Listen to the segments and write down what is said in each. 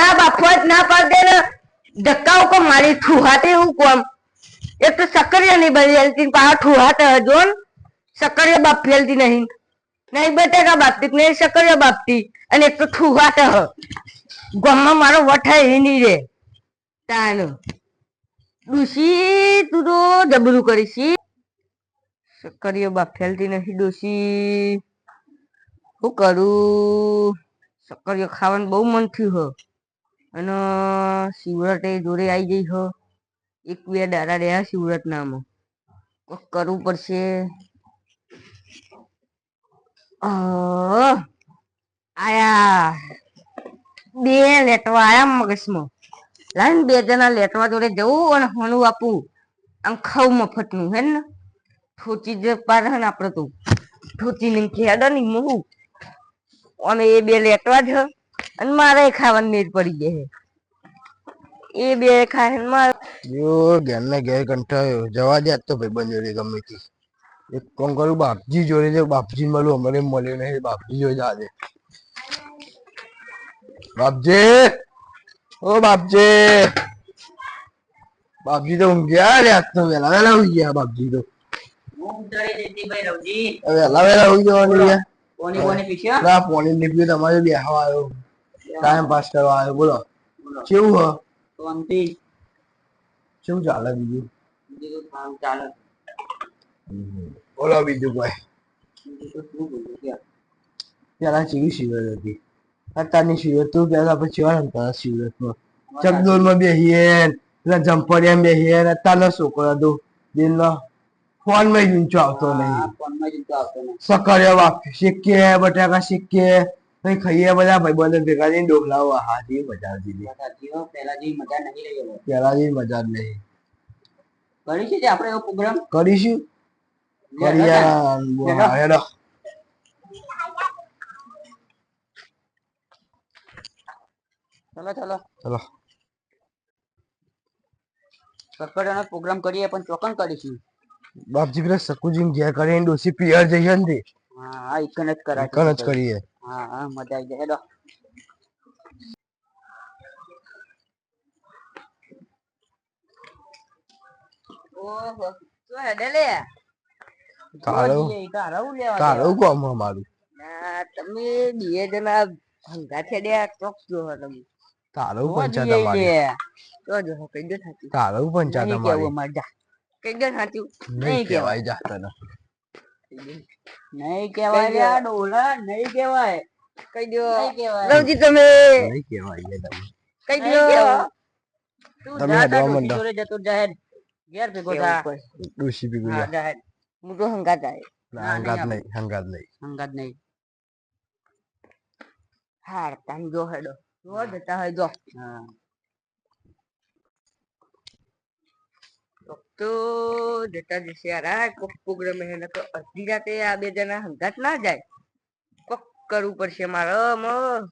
ના બાફવા જ ના પાડે ને ધક્કા ઉપર મારી ઠુહાતે એવું કોમ. એક તો સકરિયા નહીં બની જતી પાછા ઠુહાતે હજો ને સકરિયા બાપ ફેલતી નહીં. નહીં બટેકા બાપતી, નહીં સકરિયા બાપતી. અને એક તો ઠુહાતે હ. ગમમાં મારો વઠાય નહીં રે. તાનું. ડુસી તું તો જબરું કરીશી ઈ. બાફેલતી નથી ડોસી શું કરું? સકરિયો ખાવાનું બહુ મન થયું હ. અને શિવરાત એ જોડે આવી ગઈ હ. એક બે દાડા રહ્યા શિવરાત નામ કરવું પડશે. આયા. બે લેટવા આયા મગજમાં. લાઈન બે જણા લેટવા જોડે જવું અને હોનું આપવું. આમ ખાવ મફતનું હે ને ઠોચી જ પાર હે ને આપણે તો. ઠોચી ને ખેડ ને મું અને એ બે લેટવા જ. અને મારે ખાવાની નીર પડી જાય એ બે ખાય મારે. જો ઘેર ને ઘેર કંટાળ્યો. જવા દે આજ તો ભાઈબંધ જોડે ગમે તે. એક કરું બાપજી જોડે જો બાપજી મળું અમારે મળ્યું નહીં. બાપજી જોડે જા બાપજી! ઓ બાપજી! બાપજી તો ઊંઘ્યા રે આજ તો. વેલા વેલા ઉઈ ગયા બાપજી તો. વેલા વેલા ઉઈ જવાની યાર ના પોણી નીકળ્યું તમારે બેહવા આવ્યો. ટાઈમ પાસ કરવા આવ્યો બોલો. કેવું હ? કેવું ચાલે બીજું? બોલો બીજું કોઈ. પેલા ચીવી શિવર હતી. અત્યારની શિવર તું પેલા આપણે ચેવા રમતા શિવરતમાં ચકડોળમાં બેહીએ પેલા જમ્પરિયામાં બેહીએ અત્યારનો છોકરો હતો દિનનો ફોનમાં જ ઊંચો આવતો નહીં. સકરિયા વાપ શીખીએ બટાકા શીખીએ કઈ ખાઈએ બધા ભાઈબંધો ભેગા થઈને ડોકલાઓ હા જે મજા આવતી હતી. પેલા જેવી મજા જ નહીં. કરીશું કરીએ. હેડો. ચલો ચલો. ચલો. કકડાનો પ્રોગ્રામ કરીએ પણ ચોકન કરીશું. બાપજી પેલા સકુજી ઘેર કરીને ડોસી પિયર જઈએ ને હા એકન જ કરાય કણ જ કરીએ. હા હા મજા આવી જાય હેડો ઓહો તો હેડે લે તારો તારું લેવા તારો કોમ અમારું ના તમે બે જણા હંગા છેડ્યા ચોક જો હો તમે તારો જોવા પંચાયત જઈએ અમારી લે. તો જો હો કઈ દો સાચું તારો પંચાયત નહીં અમારી કેવું અમારે જા કઈ દો સાચું નહીં કહેવાય જા તને નહીં કહેવાય ડોલા નહીં કહેવાય. કઈ દો. નહીં તમે નહીં કહેવાય લે તમે. કઈ દો. તું જા હેડવા તાર માંડો. ડોશી જોડે જતો જાહેર. ગેર ભેગો થા. ડોસી ભેગું હા જા. જાહેર. હું તો ના, હંગાત નહીં નહીં હંગાત નહીં. હંગાત નહીં. હાર તમ જો હેડો. જો જતા હોય જો. હા. તો જતા જશે યાર આ કોક પ્રોગ્રામ હે ને તો અડધી રાતે આ બે જણા હંગાત ના જાય કોક કરવું પડશે મારે મ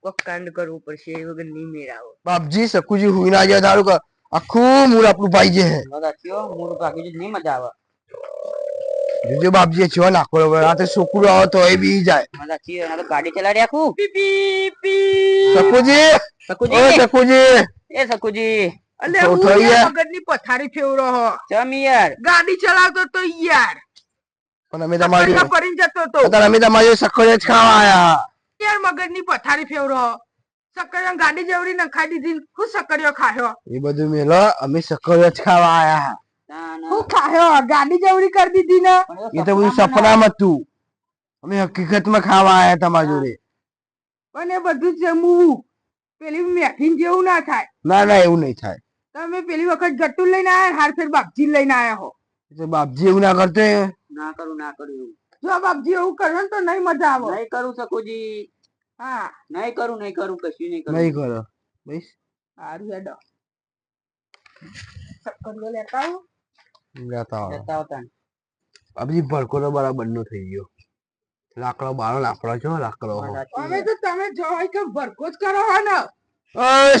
કોક કાંડ કરવું પડશે એ વગર નહીં મેળ આવો બાપજી સકુજી હુઈ ના જાય તારું કર આખું મૂળ આપણું ભાઈ છે બધા થયો મૂળ ભાગી જ નહીં મજા આવે જોજો બાપજી ચો નાખો હવે આ તો છોકરો આવે તો એ બી જાય મજા થયો એના તો ગાડી ચલાડી આખું સકુજી ઓ સકુજી સકુજી એ સકુજી અલે હું મગજની પથારી ફેવરો હો. ચમ યાર. ગાડી ચલાવતો તો યાર. પણ અમે તમારી ફરીને જતો તો. અત્યારે અમે તમારી સકરિયા જ ખાવા આયા. યાર મગજની પથારી ફેવરો હો. સકરિયા ગાડી જેવડી નખાઈ દીધી હું સકરિયો ખાયો. એ બધું મેલો અમે સકરિયા જ ખાવા આયા. હું ખાયો? ગાડી જેવડી કરી દીધી ને? એ તો બધું સપનામાં હતું. અમે હકીકતમાં ખાવા આયા તમારી જોડે. પણ એ બધું જમવું પેલી મેઠીન જેવું ના થાય. ના ના એવું નહીં થાય. તમે પેલી વખત ગટ્ટુ લઈને આયા હાર ફેર બાપજી લઈને આયા હો? એટલે બાપજી એવું ના કરતે? ના કરું ના કરું એવું. જો બાપજી એવું કરે ને તો નહીં મજા આવે. નહીં કરું સકુજી હા. નહીં કરું નહીં કરું કશું નહીં કરું. નહીં કરો. બસ. સારું હેડો. સક્કરિયો લેતા આવો. લેતા આવો. લેતા આવતા. બાપજી ભડકો તો બરાબર નો થઈ ગયો. લાકડો બારો લાકડો છો લાકડો અમે તો તમે જો હોય કે ભરકો જ કરો હા ને.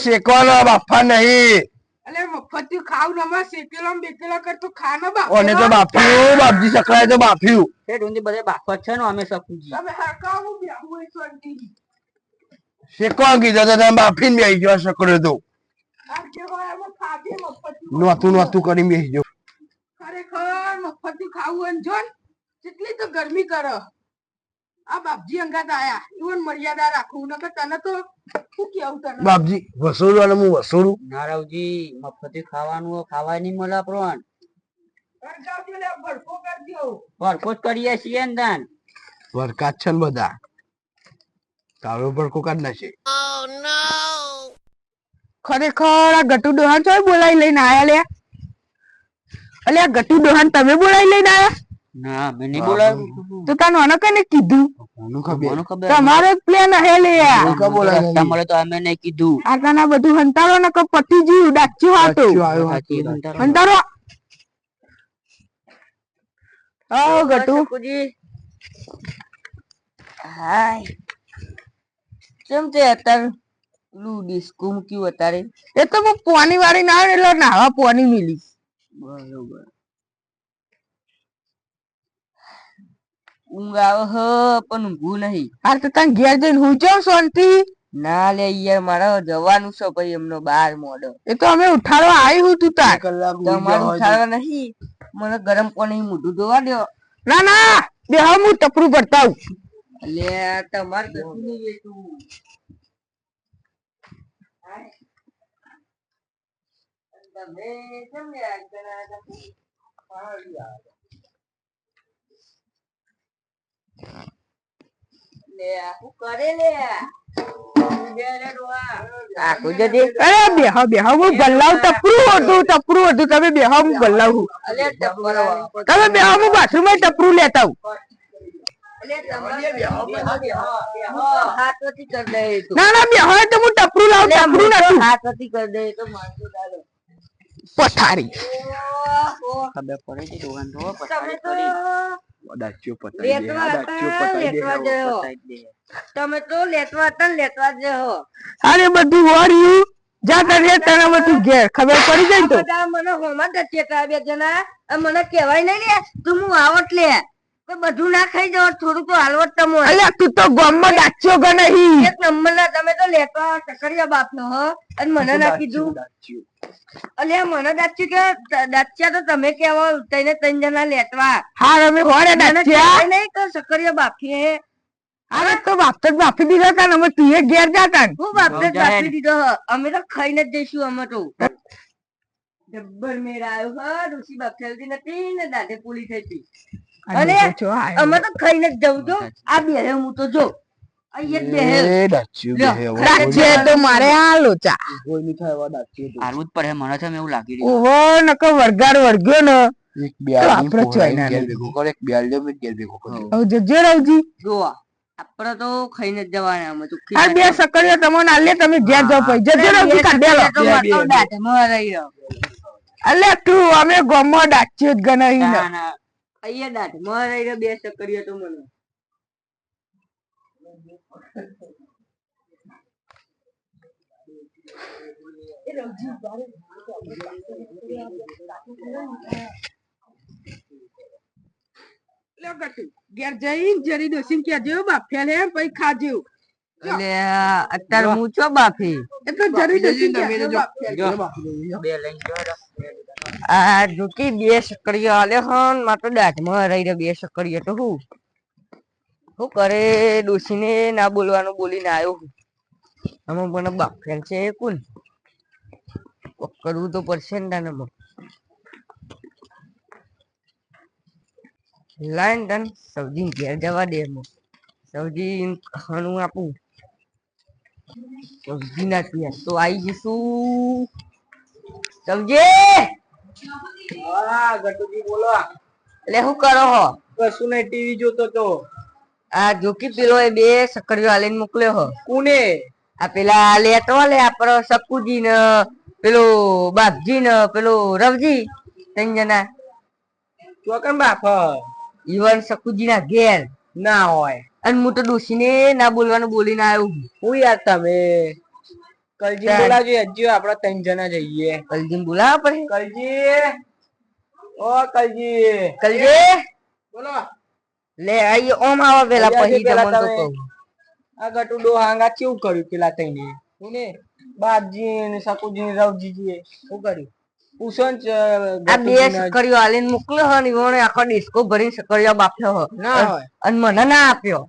શેકવાનો બાફા નહીં. એટલે મફતી ખાવ નમાં શેકેલો ને ખા કરતો બાપ ઓને તો બાફ્યું બાપજી સકરાય તો બાફ્યું. એ ડુંડી બધે બાફત છે નો અમે સકુજી તમે બેહું હોય શાંતિથી. શેકવા કીધો તો તમે બાફીને બેસી ગયો સકડ્યો તો. નોતું નોતું કરીને બેસી ગયો ખરેખર મફતી ખાવું હોય ને જો ને, કેટલી તો ગરમી કરે. આ બાપજી અંગાત આયા. ઈવન મર્યાદા રાખવું નકર તને તો શું કેવું તને? બાપજી વસોડું અને હું વસોડું નારવજી મફતી ખાવાનું ખાવા નહીં મળે ભડકો કરીએ છીએ ને વરકાત છે ને બધા. તારો પર કોકાડ નાખે. ખરેખર આ ગટુ ડોહાન ચોય બોલાવી લઈને આયા લે અલ્યા ગટુ ડોહાન તમે બોલાવી લઈને આયા? ના મેં નહીં બોલાવ્યું તો તાનો આને કને કીધું? કોનું ખબર. કોને ખબર તમારો જ પ્લેન હે લે આ. કોકા બોલાવી રસ્તા મળે તો અમે નહીં કીધું. આ તાના બધું હંતારો ને પતિ જીવ ડાચ્યું. હંતારો. આવો ગટુ. હાય. કેમ છે અત્યારે મૂક્યું અત્યારે? એ તો હું પોની વાળી ના આવે એટલે નાવા પોની મિલી. બરોબર. ઊંઘ આવે હ પણ ઊંઘું નહીં. હાર તો તને ઘેર જઈને હું જાઉં શાંતિ? ના લે યાર મારે જવાનું છે ભાઈ એમનો બાર મોડો. એ તો અમે ઉઠાડવા આવી હું તું તાર. તમારું. ઉઠાડવા નહીં? મને ગરમ પાણી મોઢું ધોવા દો ના ના બે હા હું ટપરું પડતા એટલે તમારે કશું નહીં વેચવું તમે કેમ ટપરું લેતા આવું અલે તમારે બેહો, બેહો, બેહો, બેહો. હાથોથી કર દે એ તો. ના ના બે હા તો હું ટપરું લાવું ટપરું નતું હાથોથી કર દે તો મારતો દાડો. પથારી ખબર પડે છે પતાવી તો કરી. દાચ્યો પતાઈ દે, લેટવા દાચ્યો પતાઈ દે. તમે તો લેટવા હતા ને લેટવા જ હો અરે બધું વાળ્યું જાતા રે તને બધું ઘેર ખબર પડી જાય તો બધા મને હોમાં જ ચેતા બે જણા આ મને કહેવાય નહીં લે તું હું આવટ લે બધું ના ખાઈ જાવ થોડું તો હાલવત તમો અલ્યા તું તો ગામમાં ડાચ્યો કે નહીં? એક નંબર ના તમે તો લેટવા ચકરિયા બાપ નો હો. અને મને ના કીધું. દાચ્યું. અલ્યા મને દાચ્યું કે દાચ્યા તો તમે કેવો તઈને ત્રણ જણા લેટવા હા અમે હોરે કહેવાય નહીં કે સકરિયા બાપી હે અરે તો બાપ તો બાફી દીધા તા અમે તું એ ઘેર જાતા હું બાપ જ. બાપી દીધો હ. અમે તો ખાઈને જ જઈશું અમે તો. જબ્બર મેળ આવ્યો હ. ઋષિ બાપ ખેલતી નથી ને દાઢે પૂરી થઈ હતી અને અમે તો ખાઈને જ જવું જો આ બે હું તો જો. ડાચ્યો તો ખાઈને જ જવાના બે સકડીઓ તમને આલે તમે જ્યાં જાવ પછી જજો રવજી કાઢેલો તો અલે અમે ગમો ડાચ્યું જ ગણાઈ ના, ના. અહીંયા દાઢમાં રહી રહ્યો બે સકડીઓ તો મને. લ્યો ગટુ, ઘેર જઈને જરી ડોસીને કહેજો બાફિયા લે પછી ખાજો. એટલે અત્યારે હું છો બાફી એટલે જરી ડોસીને તમે કહેજો જો. બાફિયા જો. બે લઈને જો. આ જોકી બે સકડીઓ આલે હનમાં તો દાઢમાં રહી રહ્યો બે સકડીઓ તો હું. હું કરે ડોસીને ના બોલવાનું બોલીને આવ્યો હું. આમાં પણ બાફેલ છે એ કુલ કરવું તો પડશે ને તાને લાઈન તને સૌજી ઘેર જવા દે મો સૌજી ખાણું આપું. સબ્જી નથી તો આવી જઈશું. સબ્જી હા, ગટુજી બોલો. એટલે શું કરો હો? કશું નહીં, ટીવી જોતો તો. આ જોકી પેલો એ બે સકડીઓ આલીને મોકલ્યો હો. કોને? આ પેલા લેતો લે આપણો સકુજી ને પેલો બાપજી ને પેલો રવજી ત્રણ જણા. ચોકન બાપ ઈવન સકુજી ના ઘેર. ના હોય. અને હું તો ડોસીને ના બોલવાનું બોલીને આવ્યો. હું યાર તમે? કલજી. બોલાવજો હજુ આપડે ત્રણ જણા જઈએ. કલજી બોલાવવા પડે કલજી. ઓ કલજી. કલજી? બોલો. લે આઈ ઓમ આવા વેલા પહી જમણ તો કહું. આ ગટુ ડો હાંગા કેવું કર્યું પેલા તઈને? કોને બાપજી ને સકુજી ને રવજીજી શું કર્યું? પૂછો આ બે. આલીને મોકલ્યો હો ને આખો ડિસ્કો ભરીને સકડીઓ બાફ્યો હો. ના અને મને ના આપ્યો.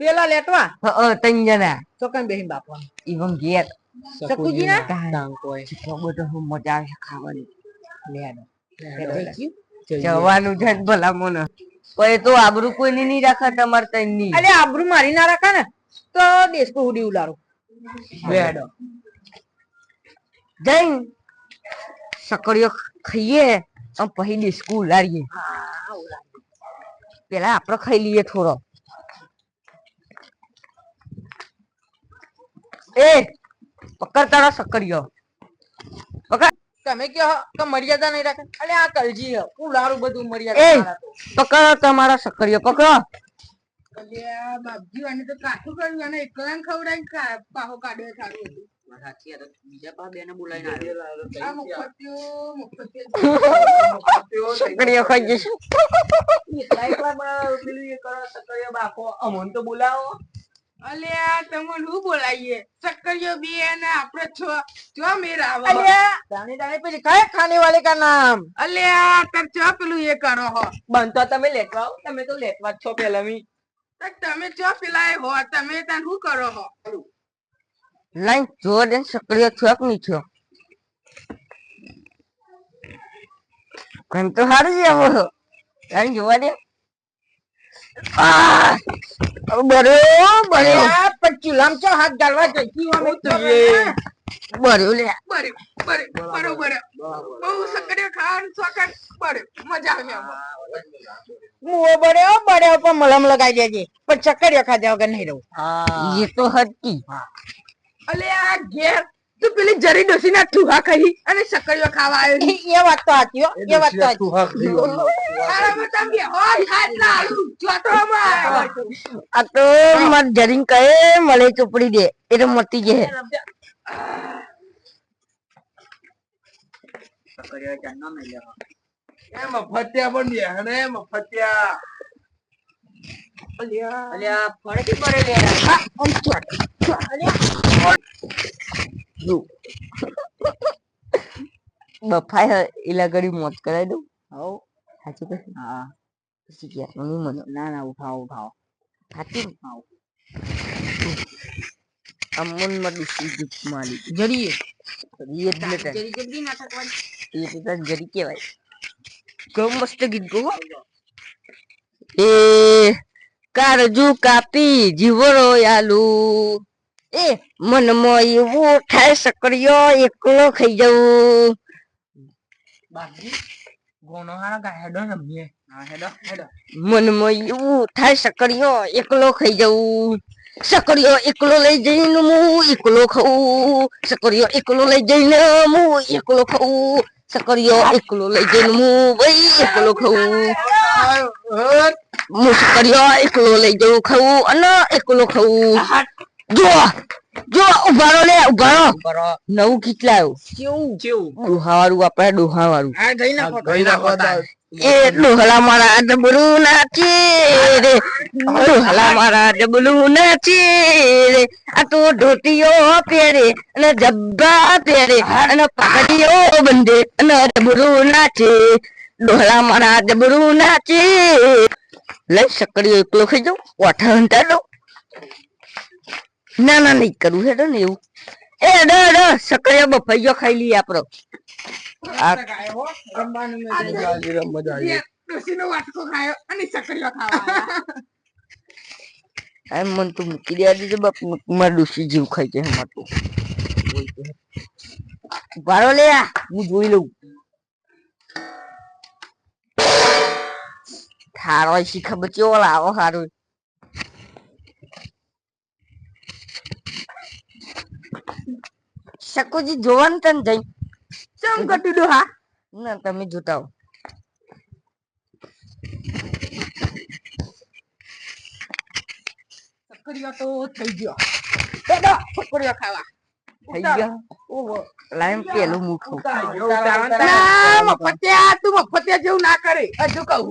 પેલા લેટવા? હ, હ, ત્રણ જણા તો કઈ બેહીને બાપવાનું ઈવન ઘેર. સકુજીના તાણ. ટાંકો કેટલો બધો હું મજા આવે ખાવાની. જઈએ. જવાનું છે ભલા મને. પછી તો આબરૂ કોઈની નહીં રાખે તમારે ત્રણની અરે આબરૂ મારી ના રાખે ને તો દેશકો હુડી ઉલારો બેડો. જઈ. સકડીઓ ખાઈએ અને પછી ડિસ્કો ઉલાડીએ પેલા આપડે ખાઈ લઈએ થોડો. એ પકડ તારો સકડીઓ. પકડ. તમે કયો કે મર્યાદા નહીં રાખે? અરે આ કલજી હે ઉલારું બધું મર્યાદા એ પકડ તમારા સકડીઓ પકડો. બાપજી આને તો કાઠું કર્યું અને એકલાને ખવડાવીને પાહો કાઢ્યો સારું હતું સકડીઓ ખાઈ જશું પેલું એ કરો સકરિયો બાફો અમોન તો બોલાવો. અલ્યા તમને શું બોલાવીએ ચક્કરિયો બે અને આપણે છ જો મેર આવો અલ્યા દાણે દાણે પેલી કયા ખાને વાલે કા નામ? અલ્યા તર છ પેલું એ કરો હો. બનતો તમે લેટવા આવો, તમે તો લેટવા જ છો પેલા મી તમે ચો પેલા હો તમે તાર શું કરો હો? જોવા દે ને સકડીઓ છોક નહીં થયો કેમ તો સારું છે આવો લાઈન જોવા દે. આ! બર્યો બર્યો પણ ચૂલામ ચો હાથ ગાળવા જઈતી અમે તો બર્યો લે. બહુ શોખ બરે મજા આવે. મુઓ બળ્યો બળ્યો પણ મલમ લગાઈ દેજે. પણ ચક્કરિયો ખાધા વગર નહીં રહું. એ તો હતી. અલ્યા ઘેર તું પેલી જરી ડોસી ના ઠુહા ખાઈ અને સકડીઓ ખાવા આવ્યો એ વાત તો હો એ વાત તો માં આ તો મત જરીન કહે મળે ચોપડી દે એ તો મટી જાય સકડીઓ ચાંદનો મેલ્યો. મફતિયા પણ મફતિયા અલ્યા ફરીથી પડે લે. બફાય એલા ઘડી મોત કરાવી દઉં. હવ સાચું કહે હા. ગયા નહીં મને. ના ના ઉઠાવો ઉઠાવો સાચું? અમનમાં સીધી માલી મારી જરીએ. એટલે જરી જલ્દી ના થકવાની. એ તો જરી કહેવાય. કેવું મસ્ત ગીત ગો. એ કારજુ કાપી જીવરો આલુ. એ મનમાં એવું થાય સકરિયો એકલો ખાઈ જવું. બાપજી ગોનો હારા ગાયડો રમીએ હેડો હેડો. મનમાં એવું થાય સકરિયો એકલો ખાઈ જવું. સકરિયો એકલો લઈ જઈને હું એકલો ખાઉં. સકરિયો એકલો લઈ જઈને હું એકલો ખાઉં. સકરિયો એકલો લઈ જઈને હું ભાઈ એકલો ખાઉં હું સકરિયો એકલો લઈ જઉં ખાઉં અને એકલો ખાઉં જો જો ઉભારો લે ઉભારો નવું કીટલા આવ્યું કેવું કેવું ડોહા વાળું આપડે ડોહા જઈ નાખો lah marah ada એ ડોહલા મારા lah marah ada ડોહલા મારા Atu ધોતીઓ પહેરે અને જબ્બા પહેરે અને પાઘડીઓ બંધે અને ડબલું નાચે. ડોહલા મારા ડબલું નાચે. લઈ સકડીઓ એકલો ખાઈ જાઉં, ઓઠા દઉં ના ના, નહીં કરવું હેડો ને એવું. એ ડ ડ, સકડીઓ બફાઈયો ખાઈ લઈએ આપડો. આ ડોસી એમ મન તો મૂકી દે દીધો બાપ મારા ડોશી જીવ ખાઈ જાય તો. ભાડો લે હું જોઈ લઉં. થારો શી ખબર ચેવો લાવો હારો. શકુજી, જોવાનું તને જઈ. ચમ ગટુ ડોહા ના તમે જોતા હો સક્કરિયો તો થઈ ગયો બેડો સક્કરિયો ખાવા થઈ ગયા લાઈમ પેલું મુખ ના મફતિયા તું મફતિયા જેવું ના કરે હજુ કહું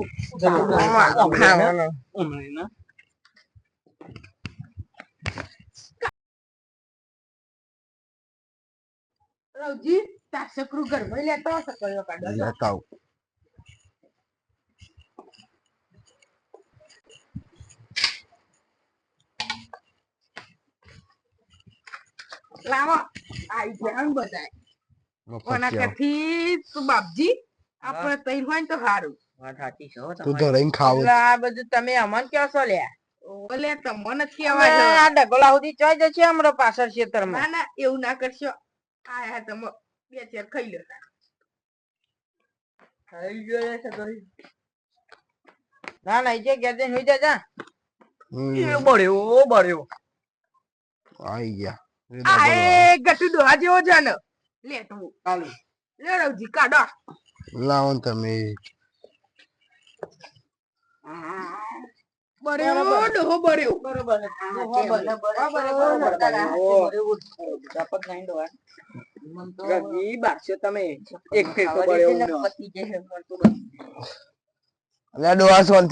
રવજી તાર સકરું ઘરમાં લેતો હશે કયો કાઢો લેતા આવું. લાવો આઈ ગયા બધાય. કોના કરથી તું બાપજી આપણે તૈર હોય ને તો સારું વાત સાચી છે તું તમારી. ખાવ. આ બધું તમે અમન કહો છો લ્યા ઓલે તમને નથી કહેવાય આ ડગલા સુધી ચોઈ જશે હમણાં પાછળ છે. ખેતરમાં ના ના એવું ના કરશો. આયા તમે બે ચાર ખાઈ લો. ખાઈ ગયો છે ભાઈ ના ના જે ઘેર જઈને સુઈ જા એ બળ્યો બળ્યો. આઈ ગયા. આ એ ગટુ ડોહા જેવો છે ને. લેટવું ચાલુ લે રવજી કાઢો. લાવો તમે ડોહો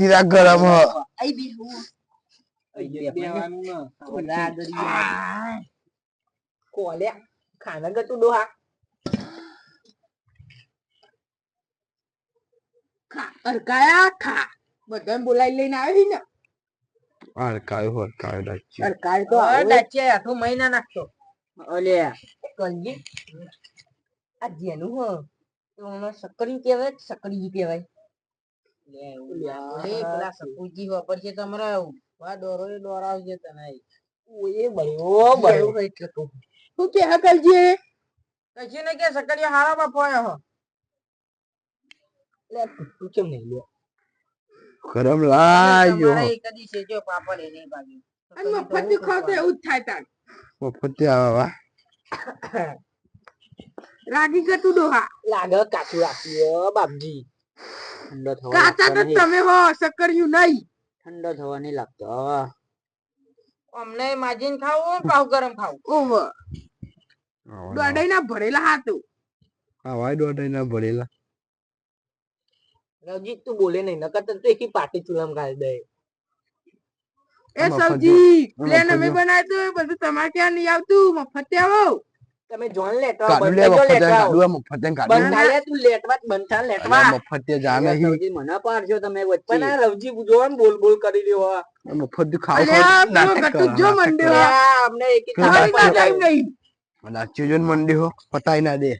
રાખ ગરમ હ. કોલ્યા ખાના ડોહા? ખા અરકાયા ખા. બધા બોલાવી લઈને આવી ને. હડકાયો હડકાયો ડાચી અરકાય તો આ આવે. ડાચિયા મહિના નાખતો અલ્યા કલજી આ જેનું હો તો ઓનો સકરી કહેવાય સકરી કહેવાય ઓલે પેલા વાપરશે તમારે વા દોરો એ દોરાવશે તને ઓએ બળ્યો બળ્યો એટલે શું કે હકલજી કશું ને કે સકરીયો હારા હો લે તું કેમ નહીં લે ગરમ લાગ્યો. કદી છે જો પાપડ એ નહીં ભાગ્યું. અને મફત ખાવ તો એવું જ થાય તાર. મફતિયા આવા રાગી ગટુ ડોહા. લાગે કાચું રાખ્યું બાપજી. ઠંડો થવા કાચા તો તમે હો સકર્યું નહીં. ઠંડો થવા નહીં લાગતો અમને માજીન ખાવું પાવ ગરમ ખાવું? ઓવ દોડાઈ ના. ભરેલા હાથું આવા દોડાઈ ના ભરેલા. રવજી તું બોલે નહીં નકર તો એકી પાટી ચૂલામ ગાળી દે. એ મફત સૌજી જો. પ્લેન મફત અમે જો. બનાવ્યું એ બધું તમારે ક્યાં નહીં આવતું મફતે આવો તમે જોન લેતો કાઢું લે બંધ જો લેતો કાઢું મફતિયા કાઢું. બંધ લે તું લેટવા જ બંધ લેટવા અલ્યા મફતિયા જા નહીં રવજી મને પાડજો તમે વચ્ચે. પણ આ રવજી જો ને બોલ બોલ કરી રહ્યો મફત ખાવ ખાવ નાટક જો કરો. કરો. આ અમને એકી ખાવા ના ટાઈમ નહીં. નાચ્યો જો ને મંડી હો પતાઈ ના દે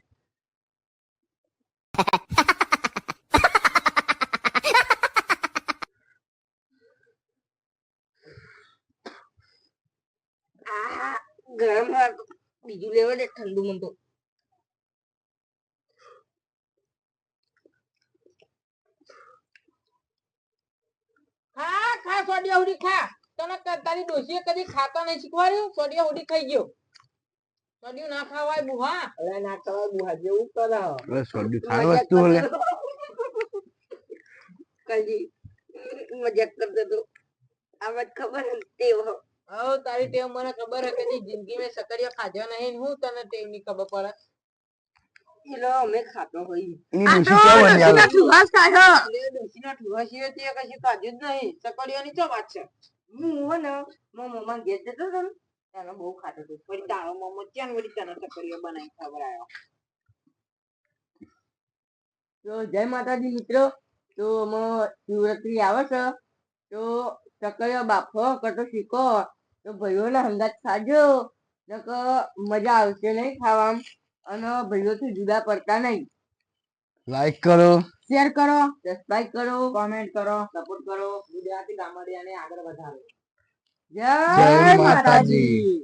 આ ગરમ બીજું લેવા દે ઠંડુ મન તો. ખા ખા સોડિયા હુડી ખા. તને તારી ડોસીએ કદી ખાતા નહીં શીખવાડ્યું? સોડિયા હુડી ખાઈ ગયો. સોડિયું ના ખાવાય બુહા અલા ના ખાવાય બુહા જેવું કરે. અરે સોડી ખાન વસ્તુ હલે કદી મજાક કરતો તો. આ વાત ખબર હતી હો તારી ટેવ મને ખબર હે કદી જિંદગી મેં સકરિયા ખાધો નહીં હું તને ટેવની ખબર પડે? એલો અમે ખાતો હોઈ એની આ તો આવે? સુહાસ ખાય હે. ડોશીના ઠુવા સિવાય તે કશું ખાધું જ નહીં. સકરિયોની ચો વાત છે. હું હો ને મો મમ્મા ઘેર જતો હતો ને તને બહુ ખાતો હતો. પછી તારો મમ્મો ત્યાં વળી તને સકરિયો બનાવી ખવડાવ્યો તો જય માતાજી મિત્રો. તો અમે શિવરાત્રી આવે છે. તો સકરિયો બાફો કટો શીખો. તો ભાઈઓને હંગાત ખાજો નક મજા આવશે નહીં ખાવામાં. અને ભાઈઓથી જુદા પડતા નહીં. લાઈક કરો. શેર કરો સબસ્ક્રાઇબ કરો કોમેન્ટ કરો સપોર્ટ કરો. ગુજરાતી ગામડિયાને આગળ વધારો. જય માતાજી.